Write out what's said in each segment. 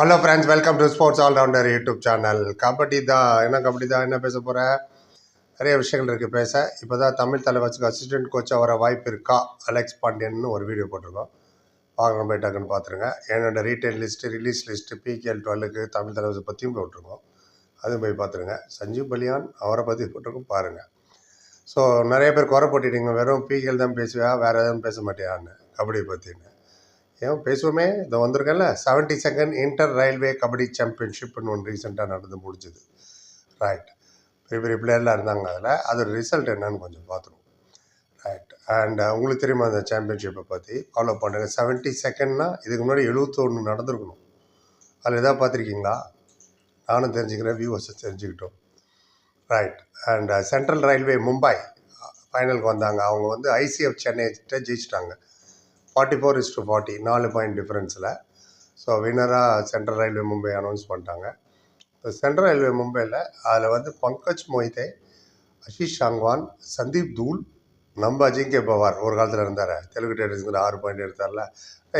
Hello friends welcome to sports allrounder YouTube channel kabaddi தான் என்ன கபடி தான் என்ன பேச போகிற நிறைய விஷயங்கள் இருக்குது பேச. இப்போ தான் தமிழ் தலைவச்சுக்கு அசிஸ்டன்ட் கோச்சாக வர வாய்ப்பு இருக்கா? அலெக்ஸ் பாண்டியன் ஒரு வீடியோ போட்டிருக்கோம். வாங்க போய் டக்குன்னு பார்த்துருங்க. என்னோட retain list release list PKL டுவெல்லுக்கு Tamil தலைவர் பற்றியும் போட்டிருக்கோம். அதுவும் போய் பார்த்துருங்க. சஞ்சீவ் பலியான் அவரை பற்றி போட்டிருக்கோம். பாருங்கள் ஸோ நிறைய பேர் குறை போட்டிட்டீங்க. வெறும் பிகேஎல் தான் பேசுவேன் வேறு எதுவும் பேச மாட்டியான்னு. கபடியை பற்றின்னு ஏன் பேசுவோமே? இதை வந்திருக்கேன்ல. Seventy second inter railway kabaddi சாம்பியன்ஷிப்னு ஒன்று ரீசெண்டாக நடந்து முடிஞ்சுது. ரைட் பெரிய பெரிய பிளேயர்லாம் இருந்தாங்க அதில். அதோட ரிசல்ட் என்னன்னு கொஞ்சம் பார்த்துருவோம். ரைட் அண்ட் uh, உங்களுக்கு தெரியுமா அந்த சாம்பியன்ஷிப்பை பற்றி ஃபாலோ பண்ணுங்க. செவன்ட்டி செகண்ட்னா இதுக்கு முன்னாடி எழுபத்தொன்று நடந்திருக்கணும். அதில் எதாவது பார்த்துருக்கீங்களா? நானும் தெரிஞ்சுக்கிறேன் வியூவர்ஸை தெரிஞ்சுக்கிட்டோம். Right and central railway Mumbai ஃபைனலுக்கு வந்தாங்க. அவங்க வந்து ஐசிஎஃப் சென்னை ஜெயிச்சிட்டாங்க. Forty four is to forty நாலு பாயிண்ட் டிஃப்ரென்ஸில் ஸோ வின்னராக சென்ட்ரல் ரயில்வே மும்பை அனௌன்ஸ் பண்ணிட்டாங்க. இப்போ சென்ட்ரல் ரயில்வே மும்பையில் அதில் வந்து பங்கஜ் மொய்தே அஷிஷ் சாங்வான் சந்தீப் தூல் நம்ம அஜிங்கே பவார் ஒரு காலத்தில் இருந்தார். தெலுங்கு டேட்டர்ஸுங்கிற ஆறு பாயிண்ட் எடுத்தார்ல.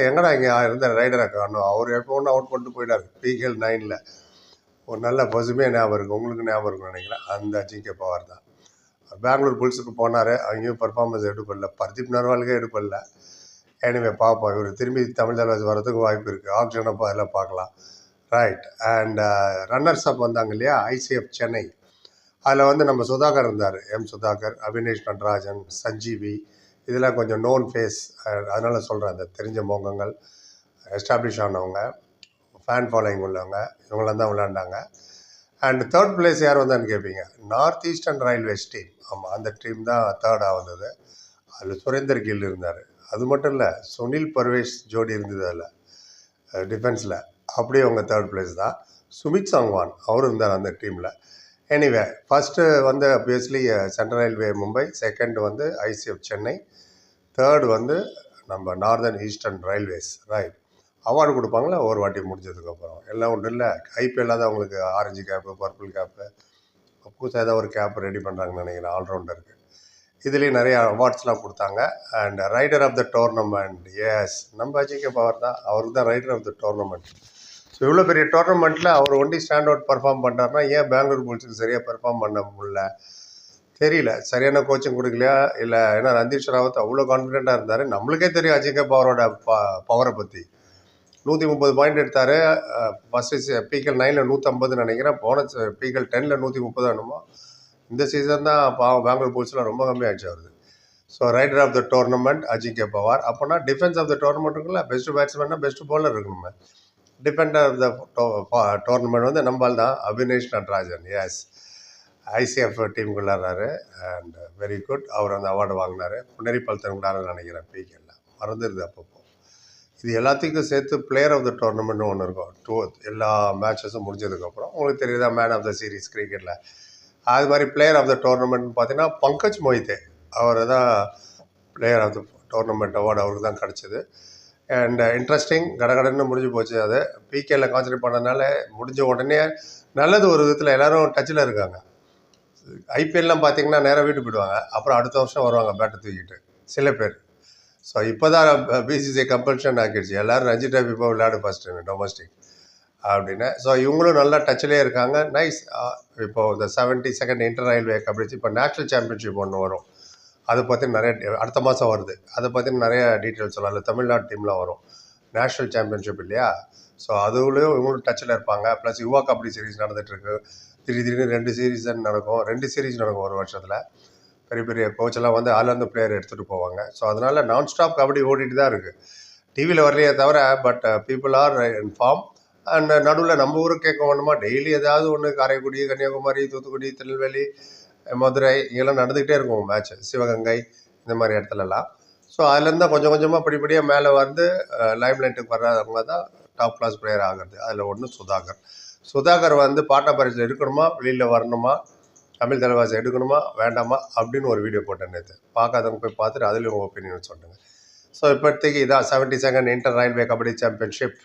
எங்கடா இங்கே இருந்த ரைடரை காணும்? அவர் எப்போ ஒன்று அவுட் பண்ணிட்டு போயிட்டார். பிகேஎல் நைனில் ஒரு நல்ல பசுமையாக ஞாபகம் இருக்குது உங்களுக்கு ஞாபகம் இருக்குன்னு நினைக்கிறேன். அந்த அஜிங்கே பவார் தான். பெங்களூர் புல்ஸுக்கு போனார். அங்கேயும் பர்ஃபார்மன்ஸ் எடுப்படல பர்தீப் நர்வாலுக்கே எடுப்படல எனிவே பார்ப்போம் இவர் திரும்பி தமிழ் தலைவர் வர்றதுக்கு வாய்ப்பு இருக்குது ஆக்ஷன் அப்போ அதில் பார்க்கலாம் right and runners uh, up வந்தாங்க இல்லையா? ஐசிஎஃப் சென்னை அதில் வந்து நம்ம சுதாகர் இருந்தார். எம் சுதாகர் அபினேஷ் நடராஜன் சஞ்சீவி இதெல்லாம் கொஞ்சம் நோன் ஃபேஸ் அதனால் சொல்கிறேன் அந்த தெரிஞ்ச மோகங்கள் எஸ்டாப்ளிஷ் ஆனவங்க ஃபேன் ஃபாலோயிங் உள்ளவங்க இவங்களாம் தான் விளையாண்டாங்க. அண்ட் தேர்ட் பிளேஸ் யார் வந்தான்னு கேட்பீங்க நார்த் ஈஸ்டர்ன் ரயில்வேஸ் டீம் ஆமாம் அந்த டீம் தான் தேர்டாக வந்தது. அதில் சுரேந்தர் கில் இருந்தார். அது மட்டும் இல்லை சுனில் பர்வேஷ் ஜோடி இருந்தது அதில் டிஃபென்ஸில் அப்படியே அவங்க தேர்ட் பிளேஸ் தான். சுமித் சாங்வான் அவரும் இருந்தார் அந்த டீமில் எனிவே ஃபஸ்ட்டு வந்து obviously central railway Mumbai second வந்து ஐசிஎஃப் சென்னை தேர்டு வந்து நம்ம northern eastern railways right award கொடுப்பாங்களே? ஒரு வாட்டி முடிஞ்சதுக்கப்புறம் எல்லாம் ஒன்றும் இல்லை. ஐபிஎல்ல தான் அவங்களுக்கு ஆரஞ்சு கேப்பு பர்பிள் கேப்பு புதுசாக ஏதாவது ஒரு கேப் ரெடி பண்ணுறாங்கன்னு நினைக்கிறேன் ஆல்ரவுண்டருக்கு இதுலேயும் நிறையா அவார்ட்ஸ்லாம் கொடுத்தாங்க. And raider of the tournament is நம்ம அஜிகே பவர் தான். அவருக்கு தான் raider of the tournament so இவ்வளோ பெரிய டோர்னமெண்ட்டில் அவர் ஒண்டி ஸ்டாண்ட் அவுட் பர்ஃபார்ம் பண்ணுறாருனா ஏன் பெங்களூர் புல்ஸுக்கு சரியாக பெர்ஃபார்ம் பண்ண முடியல? தெரியல. சரியான கோச்சிங் கொடுக்கலையா? இல்லை ஏன்னா ரந்தீஷ் ராவத் அவ்வளோ கான்ஃபிடென்ட்டாக இருந்தார். நம்மளுக்கே தெரியும் அஜிகே பவரோட ப பவரை பற்றி நூற்றி முப்பது பாயிண்ட் எடுத்தார். ஃபஸ்ட்டு பிகல் நைனில் நூற்றம்பதுன்னு நினைக்கிறேன். போன பீக்கல் டெனில் நூற்றி முப்பது என்னமோ. இந்த சீசன் தான் பாவம் பெங்களூர் புல்ஸ்லாம் ரொம்ப கம்மியாகிடுச்சு வருது so raider of the tournament Ajinkya Pawar. அப்போனா டிஃபென்ஸ் ஆஃப் த டோர்னமெண்ட் இருக்குல்ல பெஸ்ட் பேட்ஸ்மேன்னா பெஸ்ட் பவுலர் இருக்கணுமே. டிஃபெண்டர் ஆஃப் த டோர்னமெண்ட் வந்து நம்மால் தான். Abinesh Natarajan is ICF team விளாட்றாரு and very good அவர் அந்த அவார்டு வாங்கினார். புனரி பல்தன் நினைக்கிறேன் பிகேல மறந்துடுது அப்பப்போ. இது எல்லாத்துக்கும் சேர்த்து பிளேயர் ஆஃப் த டோர்னமெண்ட்னு ஒன்று இருக்கும். டூ எல்லா மேட்சஸும் முடிஞ்சதுக்கப்புறம் உங்களுக்கு தெரியுதா மேன் ஆஃப் த சீரீஸ் கிரிக்கெட்டில் அது மாதிரி பிளேயர் ஆஃப் த டோர்னமெண்ட் பார்த்தீங்கன்னா பங்கஜ் மொய்தே. அவர் தான் player of the tournament award அவருக்கு தான் கிடச்சிது அண்ட் இன்ட்ரெஸ்டிங் கடகடன்னு முடிஞ்சு போச்சு அது. பிகேல கான்சன்ட்ரேட் பண்ணதுனால முடிஞ்ச உடனே நல்லது ஒரு விதத்தில் எல்லாரும் டச்சில் இருக்காங்க. ஐபிஎல்லாம் பார்த்தீங்கன்னா நேராக வீட்டு போயிடுவாங்க. அப்புறம் அடுத்த வருஷம் வருவாங்க பேட்டை தூக்கிட்டு. சில பேர். ஸோ இப்போ தான் பிசிசிஐ கம்பல்ஷன் ஆக்கிடுச்சு. எல்லோரும் ரஞ்சி டிராஃபி இப்போ விளையாடு ஃபஸ்ட்டு டொமஸ்டிக் அப்படின்னு ஸோ இவங்களும் நல்லா டச்சிலே இருக்காங்க. நைஸ் இப்போ இந்த seventy second inter railway kabaddi இப்போ நேஷ்னல் சாம்பியன்ஷிப் ஒன்று வரும். அதை பற்றி நிறைய அடுத்த மாதம் வருது. அதை பற்றி நிறைய டீட்டெயில்ஸ் சொல்லலாம். இல்லை தமிழ்நாடு டீம்லாம் வரும். நேஷ்னல் சாம்பியன்ஷிப் இல்லையா? ஸோ அதுலேயும் இவங்களும் டச்சில் இருப்பாங்க. ப்ளஸ் யுவா கபடி சீரிஸ் நடந்துகிட்ருக்கு திடீர் திடீர்னு ரெண்டு சீரீஸ் நடக்கும். ரெண்டு சீரீஸ் நடக்கும் ஒரு வருஷத்தில். பெரிய பெரிய கோச்செல்லாம் வந்து ஆலந்து பிளேயர் எடுத்துகிட்டு போவாங்க. ஸோ அதனால் நான் ஸ்டாப் கபடி ஓடிட்டு தான் இருக்குது டிவியில் வரலையே தவிர but people are in form form நடுவில் நம்ம ஊருக்கு கேட்க வேணுமா? டெய்லி ஏதாவது ஒன்று காரைக்குடி கன்னியாகுமரி தூத்துக்குடி திருநெல்வேலி மதுரை இங்கெல்லாம் நடந்துக்கிட்டே இருக்கும் மேட்ச் சிவகங்கை இந்த மாதிரி இடத்துலலாம். ஸோ அதுலேருந்து தான் கொஞ்சம் கொஞ்சமாக படிப்படியாக மேலே வந்து லைம் லைட்டுக்கு வர்றவங்க தான் டாப் கிளாஸ் பிளேயர் ஆகிறது. அதில் ஒன்று சுதாகர். சுதாகர் வந்து பாட்டா பரிசில் இருக்கணுமா வெளியில் வரணுமா? தமிழ் தலைவாசி எடுக்கணுமா? வேண்டாமா? அப்படின்னு ஒரு வீடியோ போட்டேன் நேற்று பார்க்காதவங்க போய் பார்த்துட்டு அதுலேயும் உங்கள் ஒப்பீனியன் சொல்லுங்க. ஸோ இப்போதைக்கு இதான் seventy second inter railway kabaddi championship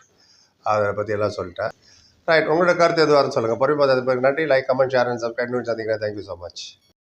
அதை பற்றி எல்லாம் சொல்லிட்டேன். ரைட் உங்களோட கருத்து எதுவாக சொல்லுங்கள் பொறுப்பாக அது நன்றி. Like comment share and subscribe சந்திக்கிறேன் தேங்க்யூ ஸோ மச்